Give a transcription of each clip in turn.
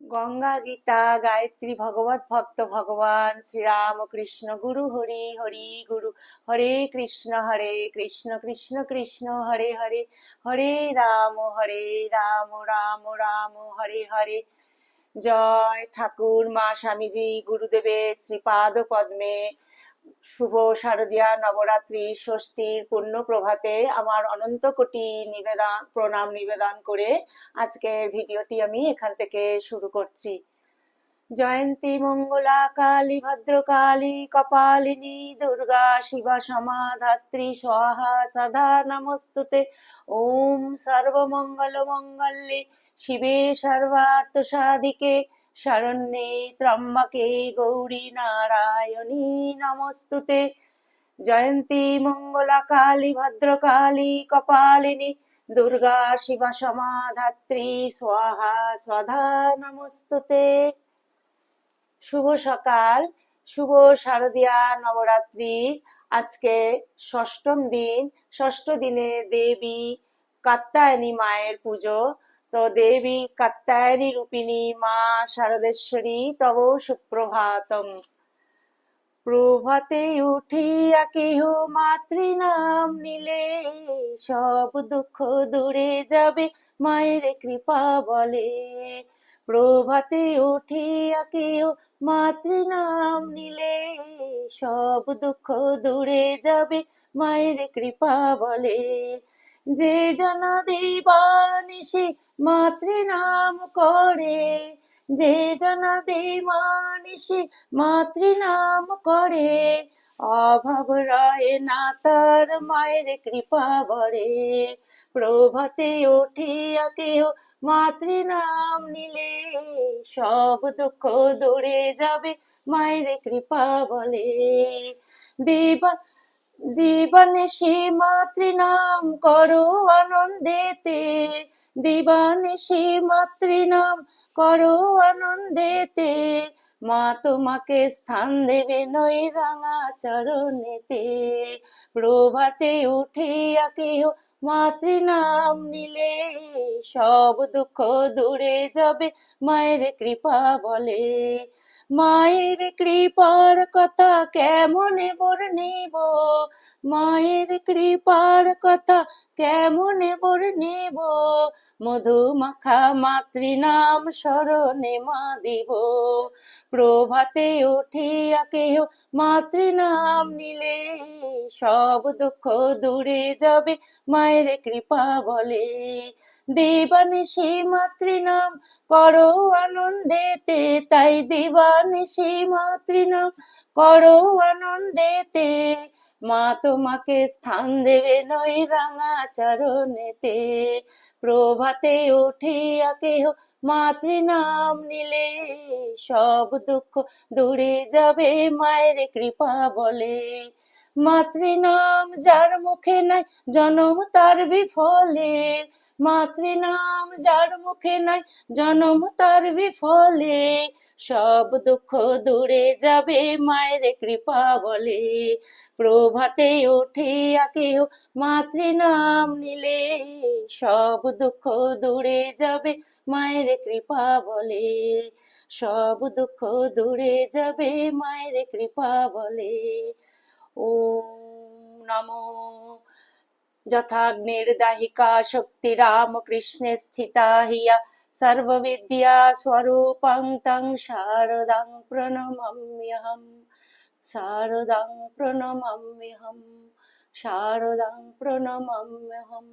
গঙ্গা গীতা, গায়ত্রী ভগবত, ভক্ত ভগবান, শ্রীরাম কৃষ্ণ, গুরু হরি হরি, গুরু হরে কৃষ্ণ হরে কৃষ্ণ কৃষ্ণ কৃষ্ণ, হরে হরে হরে রাম হরে রাম রাম রাম হরে হরে। জয় ঠাকুর, মা স্বামীজি গুরুদেবের শ্রীপাদ পদ্মে শুভ শারদীয়া নবরাত্রি, ষষ্ঠীর পূর্ণ প্রভাতে আমার অনন্ত কোটি নিবেদন প্রণাম নিবেদন করে আজকের ভিডিওটি আমি এখান থেকে শুরু করছি। জয়ন্তী মঙ্গলা কালী, ভদ্রকালী, কপালিনী, দুর্গা, শিবা, সমাধাত্রী স্বাহা সদা নমস্তুতে। ওম সর্বমঙ্গল মঙ্গলে শিবে সর্বার্থ সাধিকে শরণ্যে ত্রম্বকে গৌরী নারায়ণী নমস্তুতে। জয়ন্তী মঙ্গলা কালী ভদ্রকালী, কপালিনী, দুর্গা শিবা সমাধাত্রী, স্বাহা স্বধা নমস্তুতে। শুভ সকাল, শুভ শারদীয়া নবরাত্রি। আজকে ষষ্ঠম দিন, ষষ্ঠ দিনে দেবী কাত্তায়নী মায়ের পুজো। তো দেবী কাত্তায়নী রূপিণী মা শারদেশ্বরী তব সুপ্রভাতম। প্রভাতে উঠিয়া কেহ মাতৃনাম নিলে, সব দুঃখ দূরে যাবে মায়ের কৃপা বলে। প্রভাতে উঠিয়া কেহ মাতৃনাম নিলে, সব দুঃখ দূরে যাবে মায়ের কৃপা বলে। যে জন দেবানিশি মাতৃনাম করে। যে জন দেবানিশি মাতৃনাম করে। অভাব রয় না তার মায়ের কৃপা বরে। প্রভাতে উঠিয়া কেহ মাতৃনাম নিলে। সব দুঃখ দূরে যাবে মায়ের কৃপা বলে। দেবা দিবানিশি মাতৃনাম করো আনন্দেতে। মাতৃ নাম করো আনন্দেতে। মা তোমাকে স্থান দেবে নই রাঙা চরণেতে। প্রভাতে উঠিয়া কেহ মাতৃনাম নিলে। সব দুঃখ দূরে যাবে মায়ের কৃপা বলে। মায়ের কৃপার কথা কেমনে বর্ণিব? মায়ের কৃপার কথা কেমনে বর্ণিব? মধু মাখা মাতৃনাম স্মরণে মা দিব। প্রভাতে উঠিয়া কেহ মাতৃনাম নিলে। সব দুঃখ দূরে যাবে, মায়ের কৃপা বলে। মাতৃ নাম করো আনন্দেতে, তাই দেবানিশি মাতৃনাম করো আনন্দেতে। মা তোমাকে স্থান দেবে নই রাঙা চরণেতে। প্রভাতে উঠিয়া কেহ মাতৃ নাম নিলে। সব দুঃখ দূরে যাবে মায়ের কৃপা বলে। মাতৃনাম যার মুখে নাই, জনম তার বিফলে। মাতৃনাম যার মুখে নাই, জনম তার বিফলে। সব দুঃখ দূরে যাবে মায়ের কৃপা বলে। প্রভাতে উঠিয়া কেহ মাতৃনাম নিলে। সব দুঃখ দূরে যাবে মায়ের কৃপা বলে। সব দুঃখ দূরে যাবে মায়ের কৃপা বলে। ওম নমো যথাগ্নির দাহিকা শক্তি রামকৃষ্ণে স্থিতা হিয়া সর্ববিদ্যা স্বরূপং তং শারদাং প্রণমাম্যহম শারদাং প্রণমাম্যহম শারদাং প্রণমাম্যহম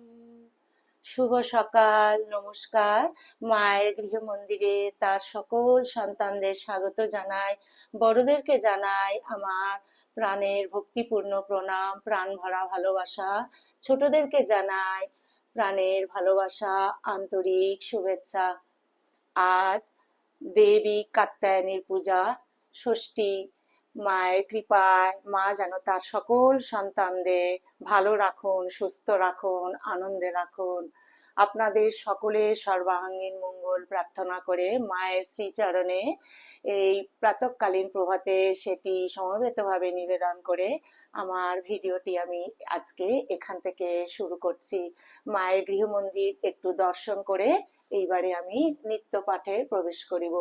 শুভ সকাল, নমস্কার। মায়ের গৃহ মন্দিরে তার সকল সন্তানদের স্বাগত জানাই, বড়দেরকে জানাই আমার প্রাণের ভক্তিপূর্ণ প্রণাম, প্রাণ ভরা ভালোবাসা। ছোটদেরকে জানাই প্রাণের ভালোবাসা, আন্তরিক শুভেচ্ছা। আজ দেবী কাত্যায়নীর পূজা, ষষ্ঠী মায়ের কৃপায় মা যেন তার সকল সন্তানদের ভালো রাখুন, সুস্থ রাখুন, আনন্দে রাখুন। আপনাদের সকলে সর্বাঙ্গীন মঙ্গল প্রার্থনা করে মায়ের শ্রীচরণে এই প্রাতকালীন প্রভাতে সেটি সমবেতভাবে নিবেদন করে আমার ভিডিওটি আমি আজকে এখান থেকে শুরু করছি। মায়ের গৃহমন্দির একটু দর্শন করে এইবারে আমি নিত্য পাঠে প্রবেশ করিব।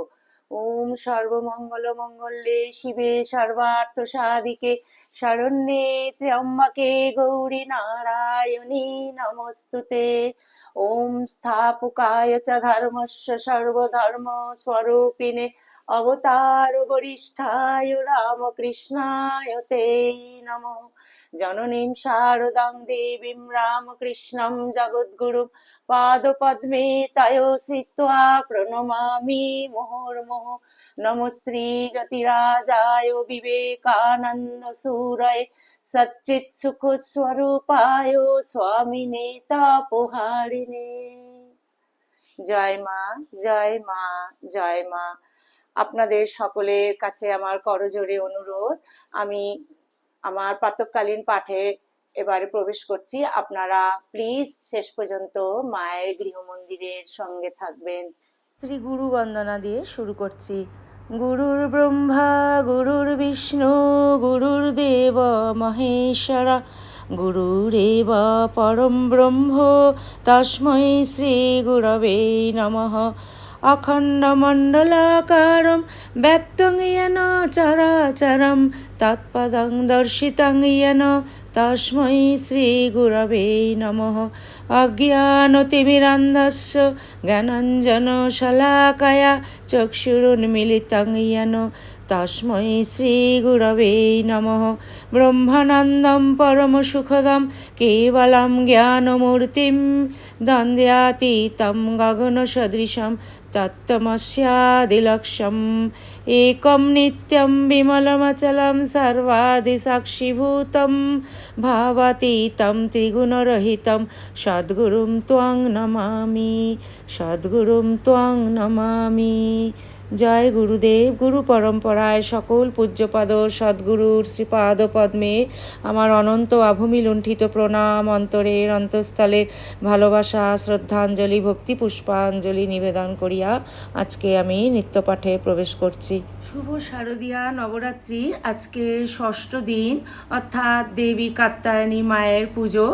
ওম সর্বমঙ্গল মঙ্গলে শিবে সর্বার্থ সাধিকে শরণ্যে ত্র্যম্বকে গৌরী নারায়ণী নমস্তুতে। স্থাপকায় চ ধর্মস্য সর্বধর্ম স্বরূপিণে অবতার বরিষ্ঠায় রামকৃষ্ণায় তে নমঃ। জননীম শারদাং দেবীম রামকৃষ্ণম জগদ্গুরুম পাদপদ্মে তয় শ্রিত্বা প্রণমামি মুহুর্মুহ। নমঃ শ্রী যতিরাজায় বিবেকানন্দ সুরয় সচ্চিৎ সুখ স্বরূপায় স্বামিনে তাপহারিণে জয় মা জয় মা জয় মা। আপনাদের সকলের কাছে আমার করজোরে অনুরোধ। আমি আমার প্রাতকালীন পাঠে এবারে প্রবেশ করছি। আপনারা প্লিজ শেষ পর্যন্ত মায়ের গৃহমন্দিরের সঙ্গে থাকবেন। শ্রী গুরু বন্দনা দিয়ে শুরু করছি। গুরুর ব্রহ্মা, গুরুর বিষ্ণু, গুরুর দেব মহেশ্বর গুরুরেব পরম ব্রহ্ম তস্मै শ্রী গুরবে অখণ্ডমণ্ডলাকারম ব্যক্তং ইয়েন চরাচরম তৎপদং দর্শিতং ইয়েন তস্মৈ শ্রীগুরবে নম অজ্ঞানতিমিরান্ধস্য জ্ঞানঞ্জন শলাকয়া চক্ষুরুন্মিলিতং ইয়েন তস্মৈ শ্রীগুরবে নম ব্রহ্মানন্দম পরমসুখদম কেবলম জ্ঞানমূর্তিম দ্বন্দ্বাতীতম গগনসদৃশম तत्तमस्यादिलक्ष्यम् एकं नित्यं विमलमचलं सर्वादिसाक्षिभूतं भावातीतं त्रिगुणरहितं सद्गुरुं त्वां नमामि सद्गुरुं त्वां नमामि জয় গুরুদেব, গুরু পরম্পরায় সকল পূজ্যপাদ সদ্গুরুর শ্রীপাদ পদ্মে আমার অনন্ত আভূমি লুণ্ঠিত প্রণাম, অন্তরের অন্তঃস্থলে ভালোবাসা, শ্রদ্ধাঞ্জলি, ভক্তি পুষ্পাঞ্জলি নিবেদন করিয়া আজকে আমি নিত্যপাঠে প্রবেশ করছি। শুভ শারদীয়া নবরাত্রির আজকে ষষ্ঠ দিন, অর্থাৎ দেবী কাত্যায়নী মায়ের পুজো।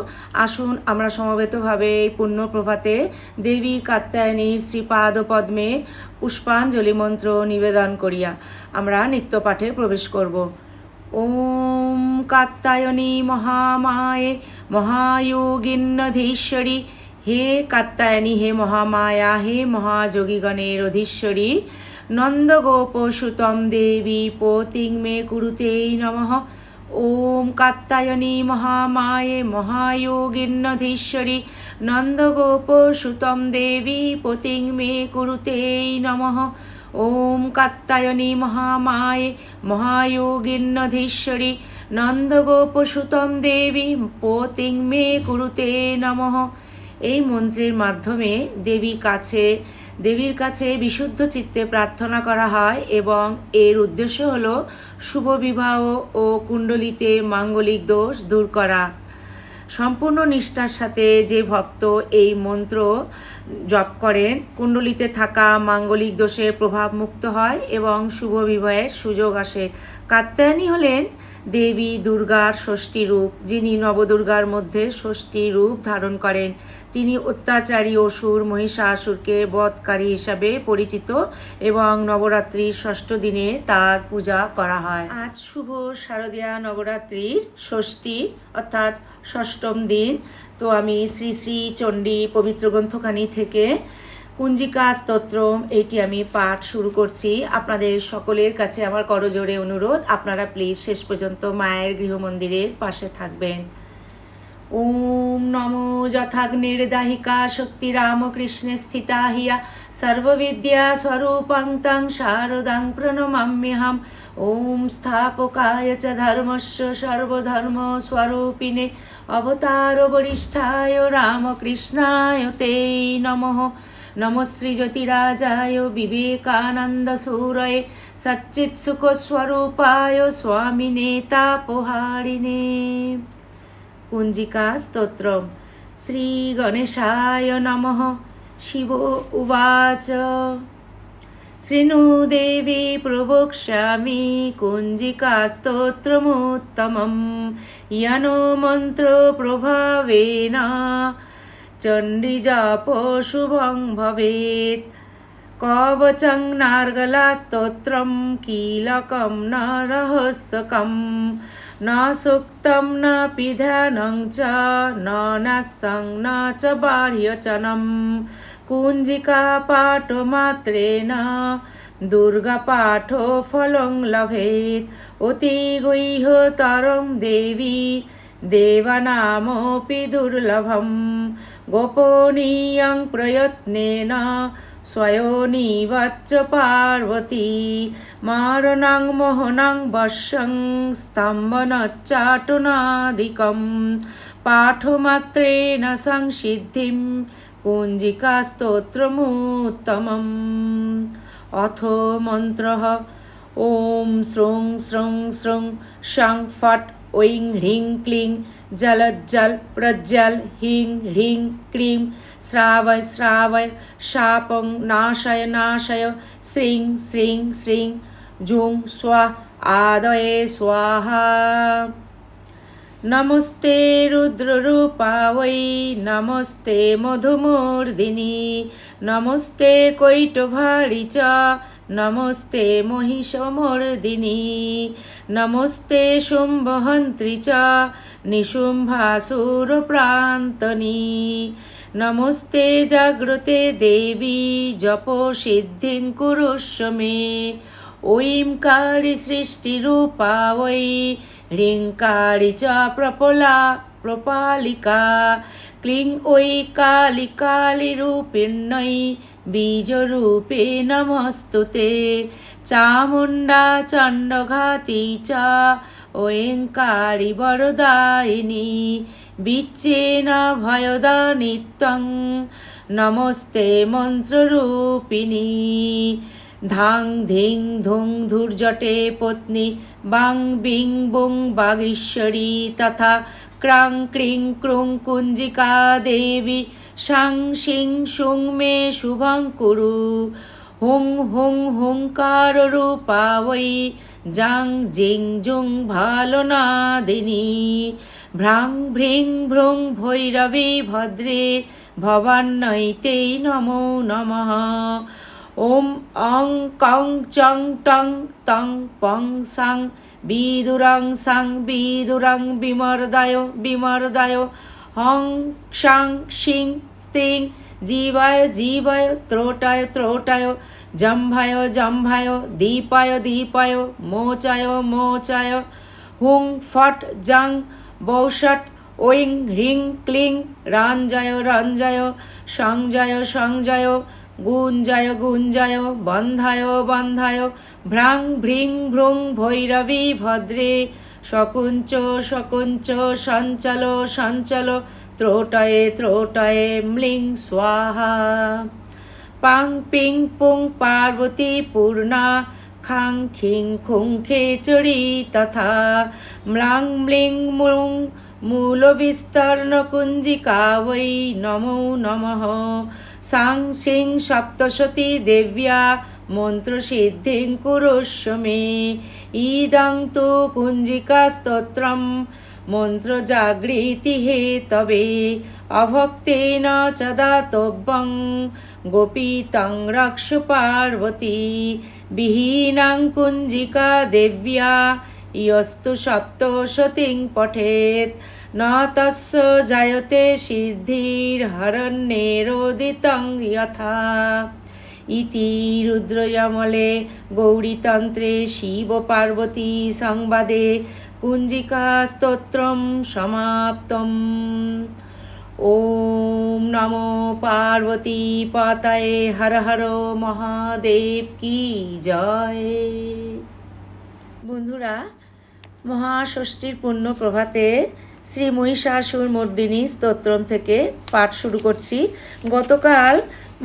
আসুন আমরা সমবেতভাবে এই পুণ্য প্রভাতে দেবী কাত্যায়নীর শ্রীপাদ পদ্মে পুষ্পাঞ্জলি মন্ত্র নিবেদন করিয়া আমরা নিত্যপাঠে প্রবেশ করব। ওম কাত্তায়নী মহামায়ে মহায়োগিন্নধীশ্বরী। হে কাত্যায়নী হে মহামায়া, হে মহাযোগীগণের অধীশ্বরী। নন্দগোপসুতম দেবী পতিং মে কুরুতেই নমঃ। ওম কাত্যায়নী মহামায়ে মহায়োগিন্নধীশ্বরী নন্দগোপসুতম দেবী পতিং মে কুরুতেই নমঃ। ওম কাত্যায়নী মহামায়ে মহায়োগিন্নধীশ্বরী নন্দগোপসুতম দেবী পতিং মে কুরুতে নমঃ। এই মন্ত্রের মাধ্যমে দেবী কাছে দেবীর কাছে বিশুদ্ধ চিত্তে প্রার্থনা করা হয় এবং এর উদ্দেশ্য হল শুভ বিবাহ ও কুণ্ডলিতে মাঙ্গলিক দোষ দূর করা। সম্পূর্ণ নিষ্ঠার সাথে যে ভক্ত এই মন্ত্র জপ করেন, কুণ্ডলিতে থাকা মাঙ্গলিক দোষের প্রভাব মুক্ত হয় এবং শুভ বিবাহের সুযোগ আসে। কাত্যায়নী হলেন দেবী দুর্গার ষষ্ঠী রূপ, যিনি নবদুর্গার মধ্যে ষষ্ঠী রূপ ধারণ করেন। তিনি অত্যাচারী অসুর মহিষাসুরকে বধকারী হিসাবে পরিচিত এবং নবরাত্রির ষষ্ঠ দিনে তার পূজা করা হয়। আজ শুভ শারদীয়া নবরাত্রির ষষ্ঠী, অর্থাৎ ষষ্ঠম দিন। তো আমি শ্রী শ্রী চণ্ডী পবিত্র গ্রন্থখানি থেকে কুঞ্জিকা স্তোত্রম, এটি আমি পাঠ শুরু করছি। আপনাদের সকলের কাছে আমার করজোরে অনুরোধ, আপনারা প্লিজ শেষ পর্যন্ত মায়ের গৃহমন্দিরের পাশে থাকবেন। ওম নমো যথাগ্নির্দাহিকা শক্তি রামকৃষ্ণে স্থিতা হিয়া সর্ববিদ্যা স্বরূপং তং শারদাং প্রণমাম্যহম ওম স্থাপকায় চ ধর্মস্য সর্বধর্ম স্বরূপিণে অবতার বরিষ্ঠায় রামকৃষ্ণায় তে নমঃ নমঃ শ্রীজ্যোতিরাজায় বিবেকানন্দসূরয়ে সচ্চিৎসুখস্বরূপায় স্বামিনে তাপহারিণে কুঞ্জিকা স্তোত্রম। শ্রী গণেশায় নম। শিব উবাচ। শৃণু দেবী প্রবক্ষ্যামি কুঞ্জিকা স্তোত্রমুত্তমম। ইয়ানো মন্ত্র প্রভাবেন। চণ্ডী জপ শুভং ভবেত कवचं नार्गलास्तोत्रं कीलकं न रहस्यकं न सूक्तं न पिधानं च न नस्सं न च बाह्यचनं कुञ्जिकापाठमात्रेण दुर्गापाठो फलं लभेत् अतिगुह्यतरं देवी देवानामपि दुर्लभं गोपनीयं प्रयत्नेन स्वयोनिवच्च पार्वती मारणं मोहनं वश्यं स्तम्भनच्चाटनादिकं पाठमात्रेण संसिद्धिं कुञ्जिकास्तोत्रमुत्तमम् अथ मन्त्रः ॐ श्रौं श्रौं श्रौं शं फट् ঐং হ্রিং ক্লিং জলজ্জল প্রজ্জল হিং হ্রিং ক্লিং শ্রাবয় শ্রাবয়, শাপং, নাশয় নাশয়, শ্রীং শ্রীং শ্রীং, জুং, স্বা, আদয়ে, স্বাহা। নমস্তে রুদ্ররূপা वै নমস্তে মধুমূর্ধিনি নমস্তে কৈটভারি চ নমস্তে মহিষমর্দিনী নমস্তে শুম্ভহন্ত্রী চ নিশুম্ভাসুরপ্রান্তনী নমস্তে জাগ্রতে দেবী, জপ সিদ্ধি কুরুষ্ব মে ঐংকারি সৃষ্টিরূপা ওই ঋঙ্কারি চ প্রপলা প্রপালিকা। ক্লিং ঐ কালি রূপিণ্যই বীজরূপে নমস্তুতে। চামুণ্ডা চণ্ডঘাতি চ ওয়েঙ্কারি বরদায়িনী বিচ্ছেন ভয়দা নিত্যং, নমস্তে মন্ত্ররূপিণী। ধাং ধিং ধুং ধূর্জটে পত্নী, বাং বিং বুং বাগীশ্বরী, তথা ক্রাং ক্রিং ক্রুং কুঞ্জিকা দেবী সাং সিং সুং মে শুভং কুরু। হুং হুং হুঙ্কার রূপা वै জাং জিং জুং ভালো নাদিনী ভ্রাং ভ্রিং ভ্রুং ভৈরবী ভদ্রে ভবান্নৈতেই নমো নমঃ। ওম অং কং চং টং তং পং সাং বিদুরং সাং বিদুরং বিমর্দায় বিমর্দায় হং শাং শিং স্ত্রিং জীবায় জীবায় ত্রোটায় ত্রোটায় জম্ভায় জম্ভায় দীপায় দীপায় মোচায় মোচায় হুং ফট জং বৌষট ঐং হ্রিং ক্লিং রাঞ্জয় রঞ্জয় সংজয় সংজয় গুঞ্জয় গুঞ্জয়, বন্ধায় বন্ধায়, ভ্রাং, ভ্রিং, ভ্রুং, ভৈরবী, ভদ্রে, শকুঞ্চ শকুঞ্চ, সঞ্চল সঞ্চল, ত্রোটয়ে ত্রোটয়ে, ম্লিং, স্বাহা। পাং, পিং, পুং, পার্বতী, পূর্ণা, খাং, খিং, খুং খেচড়ি তথা। ম্লাং, ম্লিং মুং মূলবিস্তর্ণ কুঞ্জিকা वै নমো নমঃ। সাং সিং সপ্তশতী দেব্যা মন্ত্রসিদ্ধিং কুরুষ্ব মে। ইদং তু কুঞ্জিকাস্তোত্রম মন্ত্রজাগৃতি হে তবে। অভক্তেন চ দাতব্যং গোপীতং রক্ষ পার্বতী। বিহীনাং কুঞ্জিকা দেব্যা, ইয়স্তু সপ্তশতীং পঠেত। ন তস্য জায়তে সিদ্ধির্হরণ্যেরোদিতং যথা। ইতি রুদ্রয়মলে গৌরীতন্ত্রে শিব পার্বতী সংবাদে কুঞ্জিকা স্তোত্রম সমাপ্তম। ওম নমো পার্বতী পাতায়ে হর হর মহাদেব কি জয়। বন্ধুরা, মহাষষ্ঠীর পুণ্য প্রভাতে শ্রী মহিষাসুর মর্দিনী স্তোত্রম থেকে পাঠ শুরু করছি। গতকাল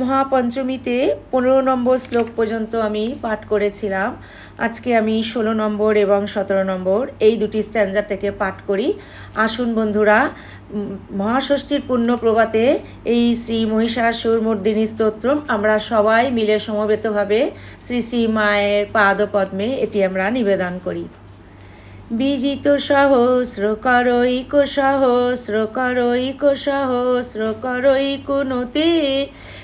মহাপঞ্চমীতে পনেরো নম্বর শ্লোক পর্যন্ত আমি পাঠ করেছিলাম। আজকে আমি ষোলো নম্বর এবং সতেরো নম্বর এই দুটি স্ট্যান্ডার থেকে পাঠ করি। আসুন বন্ধুরা মহাষষ্ঠীর পুণ্য প্রভাতে এই শ্রী মহিষাসুর মর্দিনী স্তোত্রম আমরা সবাই মিলে সমবেতভাবে শ্রী শ্রী মায়ের পাদপদ্মে এটি আমরা নিবেদন করি। বিজিত সহস্র করৈক সহস্র করৈক সহস্র করৈক নতে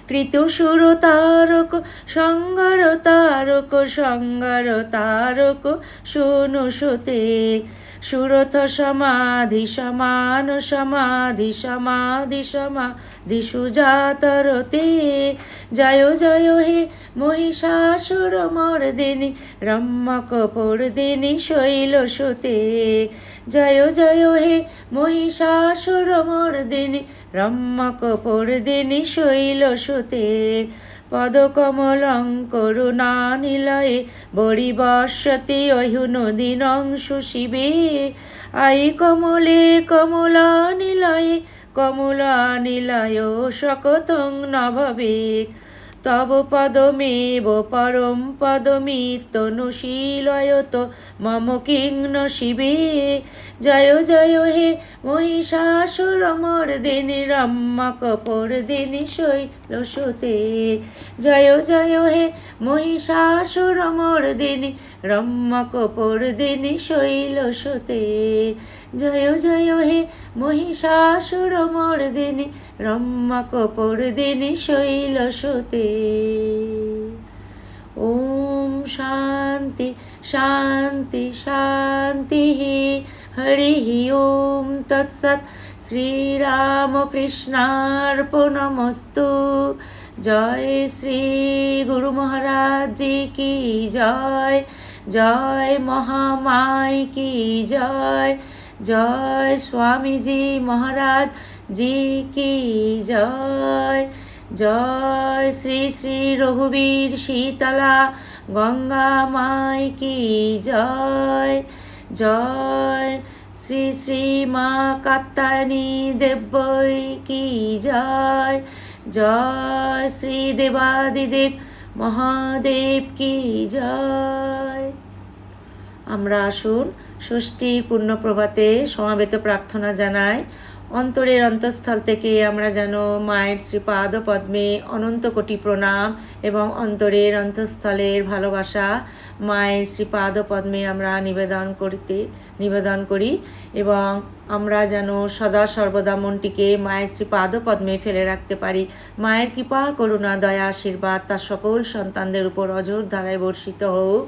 কৃত সুর তারক, সঙ্গর তারক সঙ্গর তারক, শোনো সতে। সুরথ সমাধি, সমান সমাধি সমাধি সমাধি সুজাতরতে জয় জয় হে মহিষাসুর মর্দিনী রম্মক পর্দিনী শৈল সুতে জয় জয় হে মহিষাসুর মর্দিনী রম্মক পর্দিনী শৈল সুতে। পদকমলং নিলয়ে বরিবর্ষতি অহুনদিনং সুশিবে আই কমলে কমলা নিলয়ে, কমলা নিলয় শকতং নভবেক তব পদমেব পরম পদমিতনুশীলয়ত মম কিং ন শিবে। জয় জয় হে মহিষাসুর দিন রম্মক শৈল সুতে জয় জয় হে মহিষাসুর মর্দিনী রম্মক পর্দিনী শৈলসুতে জয় জয় হে মহিষাসুর মর্দিনী রম্মক পর্দিনী শৈলসুতে ওম শান্তি শান্তি শান্তি হরি ওম তৎসৎ। শ্রীরামকৃষ্ণার্পণমস্তু। জয় শ্রী গুরু মহারাজ জি কি জয়? জয় মহামাই কি জয়? জয় স্বামীজি মহারাজ জি কি জয়? জয় শ্রী শ্রী রঘুবীর শীতলা গঙ্গা মাই কি জয়? জয় শ্রী শ্রী মা কাত্তায়নী দেব্যই কি জয়? জয় শ্রী দেবাদিদেব মহাদেব কি জয়? আমরা আসুন ষষ্ঠীর পূর্ণপ্রভাতে সমাবেত প্রার্থনা জানাই। অন্তরের অন্তঃস্থল থেকে আমরা যেন মায়ের শ্রীপাদ পদ্মে অনন্ত কোটি প্রণাম এবং অন্তরের অন্তঃস্থলের ভালোবাসা মায়ের শ্রীপাদ পদ্মে আমরা নিবেদন করতে, নিবেদন করি এবং আমরা যেন সদা সর্বদা মনটিকে মায়ের শ্রীপাদ পদ্মে ফেলে রাখতে পারি। মায়ের কৃপা, করুণা, দয়া, আশীর্বাদ তার সকল সন্তানদের উপর অজর ধারায় বর্ষিত হোক।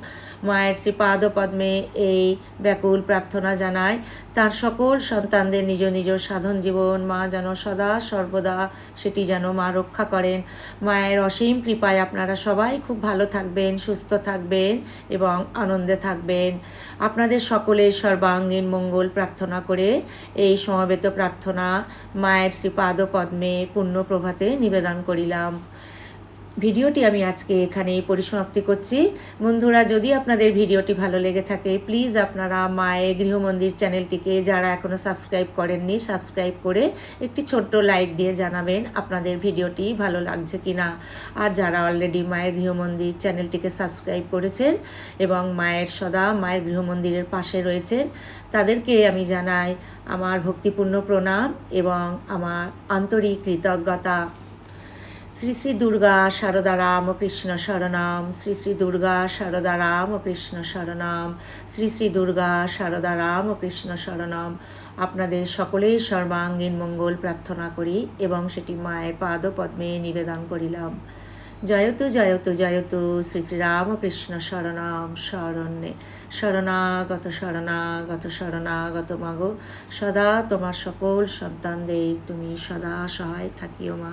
মায়ের শ্রী পাদপদ্মে এই ব্যাকুল প্রার্থনা জানায়। তার সকল সন্তানদের নিজ নিজ সাধন জীবন মা যেন সদা সর্বদা সেটি যেন মা রক্ষা করেন। মায়ের অসীম কৃপায় আপনারা সবাই খুব ভালো থাকবেন, সুস্থ থাকবেন এবং আনন্দে থাকবেন। আপনাদের সকলের সর্বাঙ্গীন মঙ্গল প্রার্থনা করে এই সমবেত প্রার্থনা মায়ের শ্রী পাদপদ্মে পুণ্য প্রভাতে নিবেদন করিলাম। ভিডিওটি আমি আজকে এখানেই পরিসমাপ্তি করছি। বন্ধুরা, যদি আপনাদের ভিডিওটি ভালো লেগে থাকে প্লিজ আপনারা মায়ের গৃহমন্দির চ্যানেলটিকে যারা এখনও সাবস্ক্রাইব করেননি সাবস্ক্রাইব করে একটি ছোট্ট লাইক দিয়ে জানাবেন আপনাদের ভিডিওটি ভালো লাগছে কি না আর যারা অলরেডি মায়ের গৃহমন্দির চ্যানেলটিকে সাবস্ক্রাইব করেছেন এবং মায়ের সদা মায়ের গৃহমন্দিরের পাশে রয়েছেন, তাদেরকে আমি জানাই আমার ভক্তিপূর্ণ প্রণাম এবং আমার আন্তরিক কৃতজ্ঞতা। শ্রী শ্রী দুর্গা শারদা রাম কৃষ্ণ শরণাম, শ্রী শ্রী দুর্গা শারদা রাম কৃষ্ণ শরণাম, শ্রী শ্রী দুর্গা শারদা রাম কৃষ্ণ শরণাম। আপনাদের সকলেই সর্বাঙ্গীন মঙ্গল প্রার্থনা করি এবং সেটি মায়ের পাদপদ্মে নিবেদন করিলাম। জয়তু জয়তু জয়তু, শ্রী শ্রী রামকৃষ্ণ শরণাম, শরণ্যে। শরণাগত শরণাগত শরণাগত মাগো। সদা তোমার সকল সন্তানদের তুমি সদা সহায় থাকিও মা।